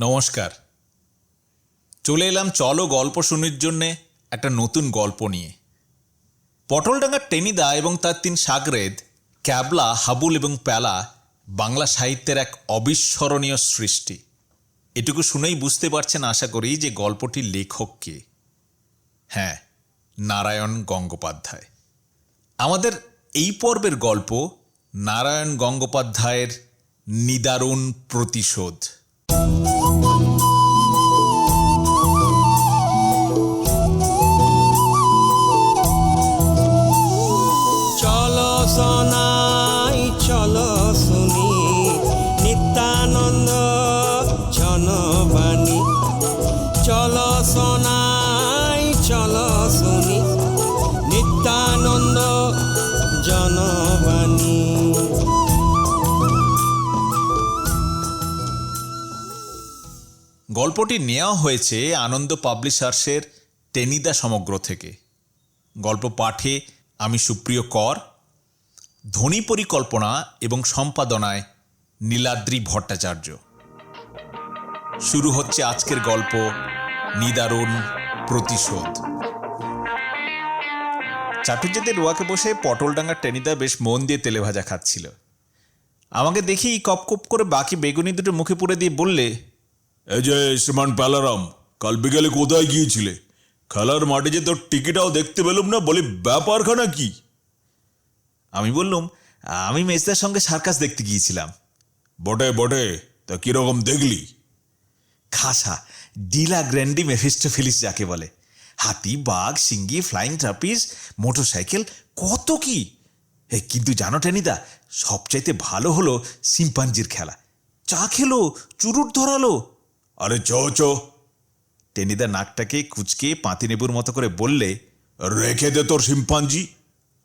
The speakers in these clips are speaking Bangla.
নমস্কার। চলে এলাম চলো গল্প শুনির জন্যে একটা নতুন গল্প নিয়ে। পটলডাঙ্গার টেনিদা এবং তার তিন সাগরেদ, ক্যাবলা, হাবুল এবং প্যালা বাংলা সাহিত্যের এক অবিস্মরণীয় সৃষ্টি। এটুকু শুনেই বুঝতে পারছেন আশা করি যে গল্পটির লেখক কে? হ্যাঁ নারায়ণ গঙ্গোপাধ্যায়। আমাদের এই পর্বের গল্প নারায়ণ গঙ্গোপাধ্যায়ের নিদারুণ প্রতিশোধ। গল্পটি নেওয়া হয়েছে আনন্দ পাবলিশার্সের টেনিদা সমগ্র থেকে। গল্প পাঠে আমি সুপ্রিয় কর ধ্বনি পরিকল্পনা এবং সম্পাদনায় নীলাদ্রি ভট্টাচার্য। শুরু হচ্ছে আজকের গল্প, নিদারুণ প্রতিশোধ। চাটুর্যদের রোয়াকে বসে পটলডাঙ্গার টেনিদা বেশ মন দিয়ে তেলে ভাজা খাচ্ছিল। আমাকে দেখেই কপ কপ করে বাকি বেগুনি দুটো মুখে পুরে দিয়ে বললে এই যে শ্রীমান প্যালারাম কাল বিকেলে কোথায় গিয়েছিলে? খেলার মাঠে যে তোর টিকিটাও দেখতে পেলুম না বলি ব্যাপারখানা কি? আমি বললুম আমি মেজদার সঙ্গে সার্কাস দেখতে গিয়েছিলাম। বটে বটে তা কীরকম দেখলি? খাসা ডিলা গ্র্যান্ডি মেফিস্টোফিলিস যাকে বলে। হাতি, বাঘ, সিঙ্গি, ফ্লাইং ট্রাপিস মোটরসাইকেল, কত কি? কিন্তু জানো টেনিদা সবচাইতে ভালো হলো সিম্পাঞ্জির খেলা। চা খেলো, চুরুট ধরালো। আরে চ চ টেনিদা নাকটাকে কুচকে পাতি নেবুর মতো করে বললে, রেখে দে তোর শিম্পাঞ্জি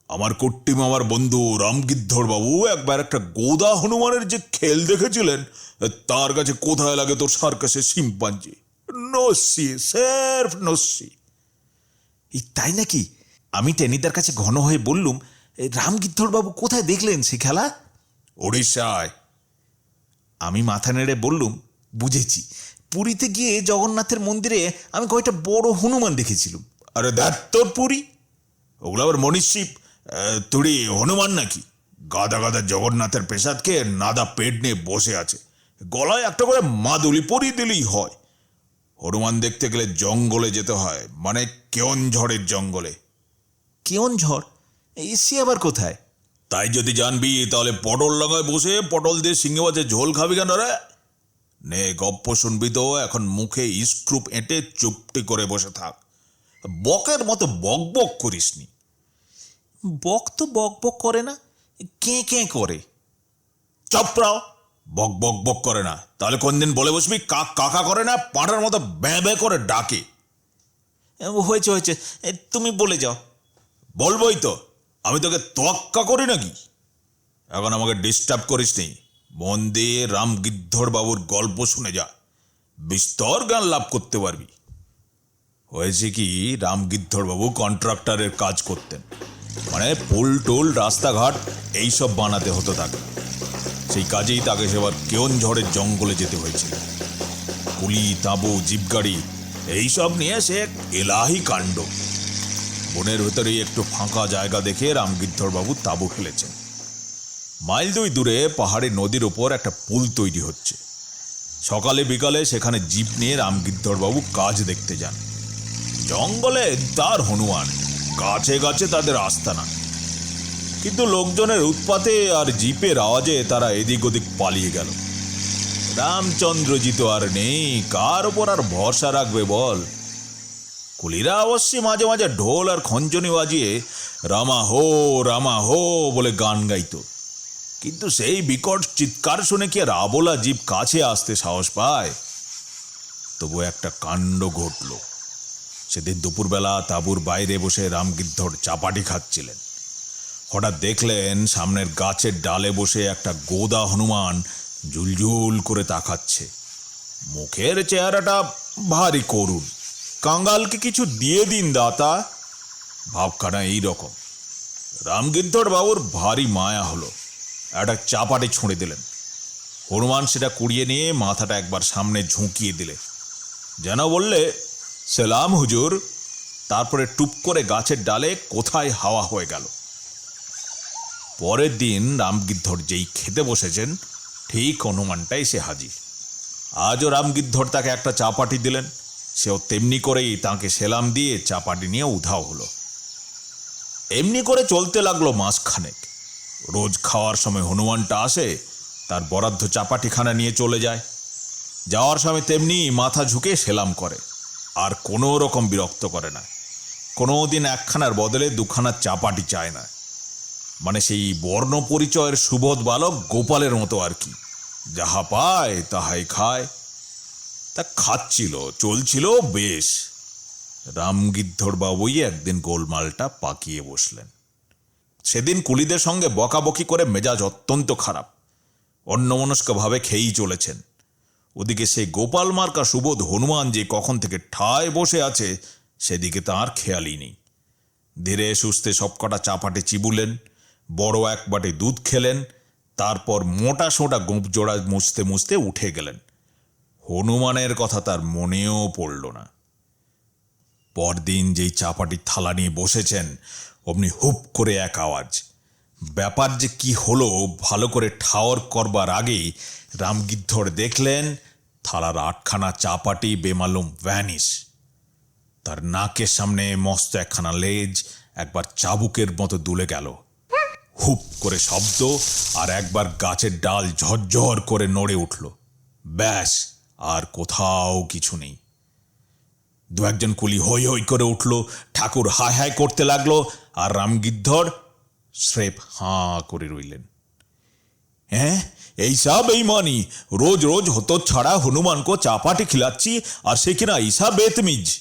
আমার কট্টিম আমার বন্ধু রামগিদ্ধর বাবু একবার একটা গোদা হনুমানের যে খেল দেখেছিলেন, তার কাছে কোথায় লাগে তোর সার্কাসের সিম্পাঞ্জি? নস্যি সেরফ নস্যি। এই তাই নাকি? আমি টেনিদার কাছে ঘন হয়ে বললুম রামগিদ্ধরবাবু কোথায় দেখলেন সে খেলা? উড়িষ্যায় আমি মাথা নেড়ে বললুম বুঝেছি। পুরীতে গিয়ে জগন্নাথের মন্দিরে আমি কয়টা বড় হনুমান দেখেছিলাম। আরে দেখ তোর পুরী? ওগুলো আবার মনীষী তুড়ি হনুমান নাকি? গাদা গাদা জগন্নাথের পেশাদকে নাদা পেট নিয়ে বসে আছে। গলায় একটা করে মাদুলি পরিয়ে দিলেই হয়। হনুমান দেখতে গেলে জঙ্গলে যেতে হয় মানে কেওন ঝড়ের জঙ্গলে। কেমন ঝড় এসি আবার কোথায়? তাই যদি জানবি তাহলে পটল লাগায় বসে পটল দিয়ে সিংহে মাছের ঝোল খাবি কেন রে? নে গপ্প শুনবি তো এখন মুখে স্ক্রুপ এঁটে চুপটি করে বসে থাক। বকের মতো বক বক করিসনি। বক তো বক বক করে না কে কে করে চপড়াও বক বক বক করে না। তাহলে কোন দিন বলে বসবি কাক কাকা করে না পাঁটার মতো ব্যাঁ ব্যাঁ করে ডাকে। হয়েছে হয়েছে। তুমি বলে যাও। বলবোই তো। আমি তোকে তোয়াক্কা করি নাকি? এখন আমাকে ডিস্টার্ব করিস নি। মন দিয়ে রামগিদ্ধর বাবুর গল্প শুনে যা। বিস্তর জ্ঞান লাভ করতে পারবি। হয়েছে কি রামগিদ্ধর বাবু কন্ট্রাক্টরের কাজ করতেন। মানে পুল টুল রাস্তাঘাট এইসব বানাতে হতো তাকে। সেই কাজেই তাকে সেবার কেওন ঝড়ের জঙ্গলে যেতে হয়েছিল। কুলি, তাঁবু, জিপগাড়ি, এইসব নিয়ে সে এক এলাহি কাণ্ড। বনের ভেতরেই একটু ফাঁকা জায়গা দেখে রামগিদ্ধরবাবু তাঁবু ফেলেছেন। মাইল দুই দূরে পাহাড়ে নদীর ওপর একটা পুল তৈরি হচ্ছে। সকালে বিকালে সেখানে জিপ নিয়ে রামগিদ্ধরবাবু কাজ দেখতে যান। জঙ্গলে তার হনুমান গাছে গাছে তাদের আস্তানা। কিন্তু লোকজনের উৎপাতে আর জিপের আওয়াজে তারা এদিক ওদিক পালিয়ে গেল। রামচন্দ্রজি তো আর নেই, কার ওপর আর ভরসা রাখবে বল? কুলিরা অবশ্যই মাঝে মাঝে ঢোল আর খঞ্জনি বাজিয়ে, রামা হো রামা হো বলে গান গাইতো। কিন্তু সেই বিকট চিৎকার শুনে কি আর আবোলা জীব কাছে আসতে সাহস পায়? তবু একটা কাণ্ড ঘটল। সেদিন দুপুরবেলা তাঁবুর বাইরে বসে রামগিদ্ধর চাপাটি খাচ্ছিলেন। হঠাৎ দেখলেন সামনের গাছের ডালে বসে একটা গোদা হনুমান ঝুলঝুল করে তাকাচ্ছে। মুখের চেহারাটা ভারী করুণ। কাঙ্গালকে কিছু দিয়ে দিন দাতা। ভাবখানা এই রকম। রামগিদ্ধর বাবুর ভারী মায়া হলো। একটা চাপাটি ছুঁড়ে দিলেন। হনুমান সেটা কুড়িয়ে নিয়ে মাথাটা একবার সামনে ঝুঁকিয়ে দিলে। যেন বললে, সেলাম হুজুর, তারপরে টুপ করে গাছের ডালে কোথায় হাওয়া হয়ে গেল? পরের দিন রামগিদ্ধর যেই খেতে বসেছেন, ঠিক হনুমানটা এসে হাজির। আজও রামগিদ্ধর তাকে একটা চাপাটি দিলেন। সেও তেমনি করেই তাকে সেলাম দিয়ে চাপাটি নিয়ে উধাও হলো। এমনি করে চলতে লাগল মাসখানেক। রোজ খাওয়ার সময় হনুমানটা আসে, তার বরাদ্দ চাপাটিখানা নিয়ে চলে যায়। যাওয়ার সময় তেমনি মাথা ঝুঁকে সেলাম করে, আর কোনো রকম বিরক্ত করে না। কোনো দিন একখানার বদলে দুখানা চাপাটি চায় না। মানে সেই বর্ণ পরিচয়ের সুবোধ বালক গোপালের মতো আর কি। যাহা পায় তাহাই খায়। তা খাচ্ছিল, চলছিল বেশ। রামগিদ্ধর বাবুই একদিন গোলমালটা পাকিয়ে বসলেন। সেদিন কুলিদের সঙ্গে বকাবকি করে মেজাজ অত্যন্ত খারাপ। অন্যমনস্কভাবে খেয়েই চলেছেন। ওদিকে সেই গোপাল মার্কা সুবোধ হনুমান যে কখন থেকে ঠায় বসে আছে, সেদিকে তার খেয়ালই নেই। ধীরে সুস্থে সবকটা চাপাটে চিবুলেন। বড় এক বাটি দুধ খেলেন, তারপর মোটা সোটা গোপ জোড়া মুছতে মুছতে উঠে গেলেন। হনুমানের কথা তার মনেও পড়ল না। পরদিন যেই চাপাটির থালা নিয়ে বসেছেন, অমনি হুপ করে এক আওয়াজ। ব্যাপার যে কি হলো, ভালো করে ঠাওর করবার আগেই রামগিদ্ধর দেখলেন, থালার আটখানা চাপাটি বেমালুম ভ্যানিস তার নাকের সামনে মস্ত একখানা লেজ, একবার চাবুকের মতো দুলে গেল। হুপ করে শব্দ আর একবার গাছের ডাল ঝরঝর করে নড়ে উঠল। ব্যাস, আর কোথাও কিছু নেই। দু একজন কুলি হই হই করে উঠল, ঠাকুর হায় হায় করতে লাগল আর রামগিদ্ধর স্রেফ হাঁ করে রইলেন। হ্যাঁ এইসা বেইমানি রোজ রোজ হতো ছাড়া হনুমানকে চাপাটি খিলাচ্ছি আর সে কিনা ঈসা বেতমিজ।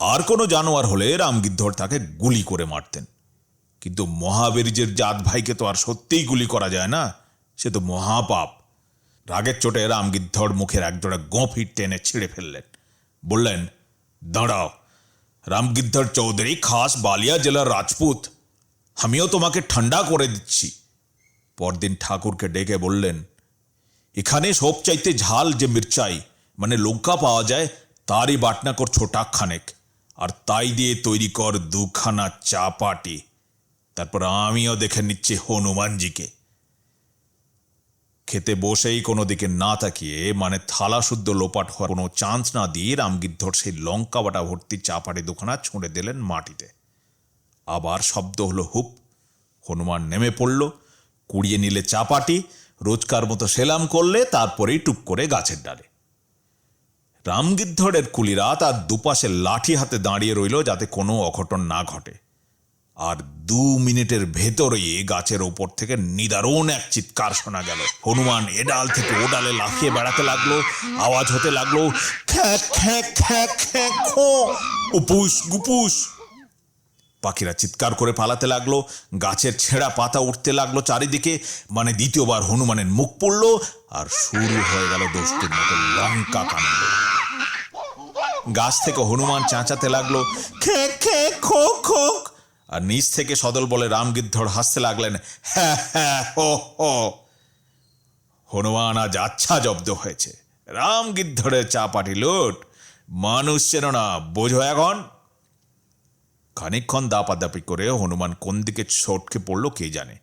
আর কোনো জানোয়ার হলে রামগিদ্ধর তাকে গুলি করে মারতেন। কিন্তু মহাবীর্যের জাত ভাইকে তো আর সত্যিই গুলি করা যায় না, সে তো মহাপাপ। রাগের চোটে রামগিদ্ধর মুখের একজোড়া গঁফির টেনে ছিঁড়ে ফেললেন। বললেন, দাঁড়াও, রামগিদ্ধর চৌধুরী খাস বালিয়া জেলার রাজপুত, আমিও তোমাকে ঠান্ডা করে দিচ্ছি। পরদিন ঠাকুরকে ডেকে বললেন, এখানে সব চাইতে ঝাল যে মির্চাই মানে লঙ্কা পাওয়া যায়, তারই বাটনা কর ছোটা খানেক আর তাই দিয়ে তৈরি কর দুখানা চাপাটি। তারপর আমিও দেখে নিচ্ছি হনুমানজিকে। খেতে বসেই কোনো দিকে না তাকিয়ে মানে থালা শুদ্ধ লোপাট হওয়ার কোনো চান্স না দিয়ে রামগিদ্ধর সেই লঙ্কা বাটা ভর্তি চাপাটি দুখানা ছুঁড়ে দিলেন মাটিতে। আবার শব্দ হলো হুপ, হনুমান নেমে পড়ল, কুড়িয়ে নিলে চাপাটি, রোজকার মতো সেলাম করলে তারপরেই টুক করে গাছের ডালে। রামগিদ্ধরের কুলিরা তার দুপাশে লাঠি হাতে দাঁড়িয়ে রইল যাতে কোনো অঘটন না ঘটে। আর দু মিনিটের ভেতরেই গাছের ওপর থেকে নিদারুণ এক চিৎকার শোনা গেল। হনুমান এ ডাল থেকে ও ডালে লাফিয়ে বেড়াতে লাগল, আওয়াজ হতে লাগল উপুস, গুপুস। পাখিরা চিৎকার করে পালাতে লাগল, গাছের ছেঁড়া পাতা উঠতে লাগল চারিদিকে মানে দ্বিতীয়বার হনুমানের মুখ পড়ল আর শুরু হয়ে গেল দোস্তুর মতো লঙ্কা কাণ্ড। গাছ থেকে হনুমান চাঁচাতে লাগল খে খে খো খো আর নিচ থেকে সদল বলে রামগিদ্ধর হাসতে লাগলেন হ্যাঁ হ্যাঁ হনুমান আজ আচ্ছা জব্দ হয়েছে। রামগিদ্ধরের চাপাটি লোট, মানুষ চেন না, বোঝো এখন। খানিকক্ষণ দাপাদাপি করে হনুমান কোন দিকে ছটকে পড়ল কে জানে।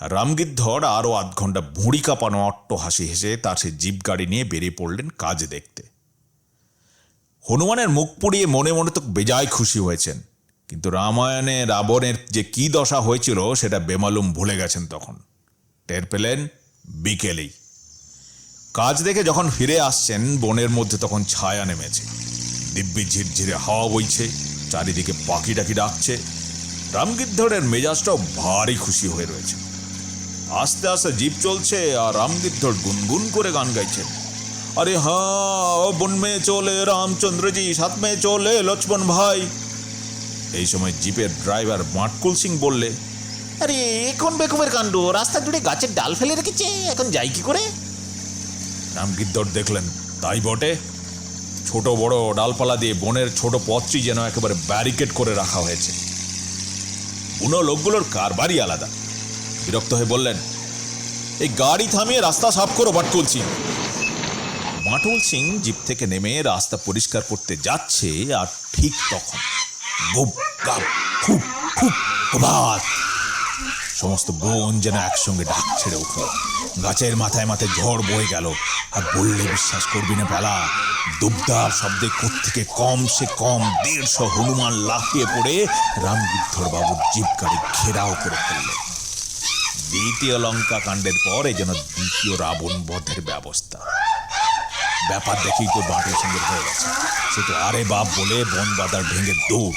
রামগিদ্ধর আরও আধ ঘণ্টা ভুঁড়ি কাঁপানো অট্ট হাসি হেসে তার সে জিপ গাড়ি নিয়ে বেরিয়ে পড়লেন কাজ দেখতে। হনুমানের মুখ পুড়িয়ে মনে মনে তো বেজায় খুশি হয়েছেন। কিন্তু রামায়ণে রাবণের যে কি দশা হয়েছিল, সেটা বেমালুম ভুলে গেছেন তখন। টের পেলেন বিকেলেই। কাজ দেখে যখন ফিরে আসছেন, বনের মধ্যে তখন ছায়া নেমেছে। দিব্যি ঝিরঝিরে হাওয়া বইছে, চারিদিকে পাখি টাকি ডাকছে। রামগিদ্ধরের মেজাজটাও ভারী খুশি হয়ে রয়েছে। আস্তে আস্তে জীব চলছে আর রামগিদ্ধর গুনগুন করে গান গাইছে আরে হ্যাঁ বন মে চলে রামচন্দ্রজি সাত মে চলে লক্ষ্মণ ভাই। এই সময় জিপের ড্রাইভার মাটকুল সিং বললে, আরে এখন বেকুমের কাণ্ড? রাস্তা জুড়ে গাছের ডাল ফেলে রেখেছে? এখন যাই কি করে? রামগিদ্দর দেখলেন, তাই বটে। ছোট বড় ডালপালা দিয়ে বনের ছোট পথটি যেন একেবারে ব্যারিকেড করে রাখা হয়েছে। বুনো লোকগুলোর কারবারই আলাদা। বিরক্ত হয়ে বললেন, এই গাড়ি থামিয়ে রাস্তা সাফ করো বাটকুল সিং। মাটুল সিং জিপ থেকে নেমে রাস্তা পরিষ্কার করতে যাচ্ছে, আর ঠিক তখন সমস্ত বন যেন একসঙ্গে ডাক ছেড়ে উঠল। গাছের মাথায় মাথায় ঝড় বয়ে গেল। আর বললে বিশ্বাস করবি না বেলা, দুবদার শব্দে থেকে কম সে কম দেড়শো হনুমান লাফিয়ে পড়ে রামগিদ্ধর বাবুর জিপ গাড়ি ঘেরাও করে ফেলল দ্বিতীয় লঙ্কা কাণ্ডের পরে যেন দ্বিতীয় রাবণ বধের ব্যবস্থা। ব্যাপার দেখেই তো বাটুল সঙ্গে হয়ে গেছে। তো আরে বাপ, বলে বন বাদার ভেঙে দৌড়।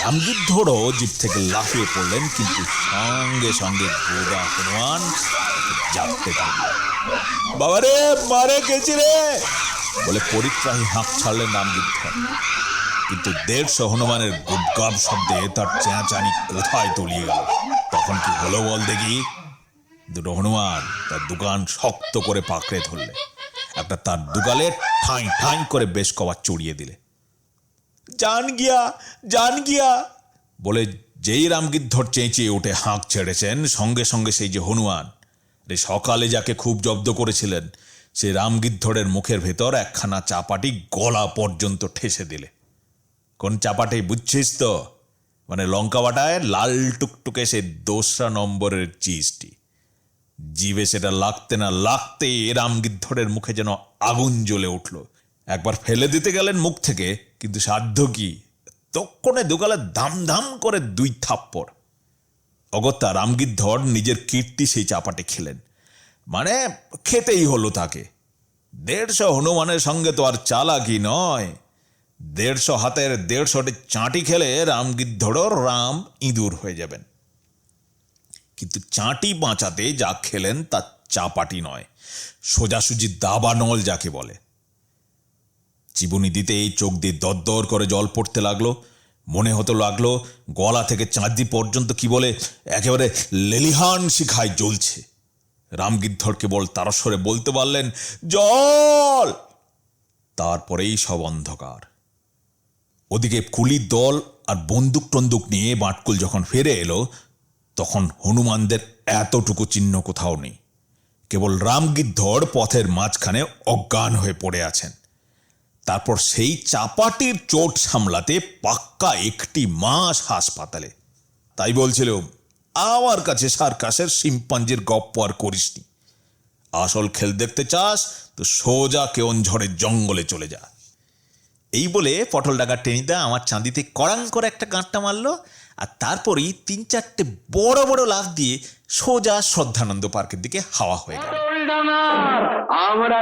রামগিদ্ধরও জিপ থেকে লাফিয়ে পড়লেন, কিন্তু সঙ্গে সঙ্গে গোদা হনুমান জাপতে থাকলেন বাবারে, মারে গেছি রে! বলে পরিত্রাহী হাঁক ছাড়লেন রামগিদ্ধর কিন্তু দেড়শো হনুমানের গুপগাপ শব্দে তার চেঁচানি কোথায় তলিয়ে গেল? তখন কি হলো বল দেখি? দুটো হনুমান তার দোকান শক্ত করে পাকড়ে ধরলে একটা তার দুগালে ঠাঁই ঠাঁই করে বেশ কবার চড়িয়ে দিলে। জান গিয়া জান গিয়া। বলে যেই রামগিদ্ধর চেঁচিয়ে উঠে হাঁক ছেড়েছেন, সঙ্গে সঙ্গে সেই যে হনুমান, রে সকালে যাকে খুব জব্দ করেছিলেন, সে রামগিদ্ধরের মুখের ভেতর একখানা চাপাটি গলা পর্যন্ত ঠেসে দিলে। কোন চাপাটি বুঝছিস তো? মানে লঙ্কা বাটায় লাল টুকটুকে সে দোসরা নম্বরের চিজটি। জিভে সেটা লাগতে না লাগতে রামগিদ্ধরের মুখে যেন আগুন জ্বলে উঠল। একবার ফেলে দিতে গেলেন মুখ থেকে, কিন্তু সাধ্য কি? তক্ষণে দুগালে ধাম ধাম করে দুই থাপ্পড়। অগত্যা রামগিদ্ধর নিজের কীর্তি সেই চাপাটে খেলেন। মানে খেতেই হলো তাকে। দেড়শো হনুমানের সঙ্গে তো আর চালাকি নয়। দেড়শো হাতের দেড়শোটি চাঁটি খেলে রামগিদ্ধরও রাম ইঁদুর হয়ে যাবেন। কিন্তু চাঁটি বাঁচাতে যা খেলেন তা চাপাটি নয়, সোজাসুজি দাবানল যাকে বলে। জীবনী দিতেই চোখ দিয়ে দরদর করে জল পড়তে লাগল, মনে হতে লাগল গলা থেকে চাঁদি পর্যন্ত কি বলে একেবারে লেলিহান শিখায় জ্বলছে। রামগিদ্ধর কেবল তারস্বরে বলতে পারলেন, জল! তারপরেই সব অন্ধকার। ওদিকে কুলির দল আর বন্দুক টন্দুক নিয়ে বাটকুল যখন ফিরে এলো তখন হনুমানদের এতটুকু চিহ্ন কোথাও নেই। কেবল রামগিদ্ধর পথের মাঝখানে অজ্ঞান হয়ে পড়ে আছেন। তারপর সেই চাপাটির চোট সামলাতে পাক্কা একটি মাস হাসপাতালে। তাই বলছিল, আমার কাছে সার্কাসের শিম্পাঞ্জির গপ্প আর করিসনি। আসল খেল দেখতে চাস, তো সোজা কেওনঝড়ের জঙ্গলে চলে যা। এই বলে পটল ডাকা টেনিদা আমার চাঁদিতে কড়াং করে একটা গাঁটটা মারলো আর তারপরেই তিন চারটে বড় বড় লাফ দিয়ে সোজা শ্রদ্ধানন্দ পার্কের দিকে হাওয়া হয়ে গেল। আমরা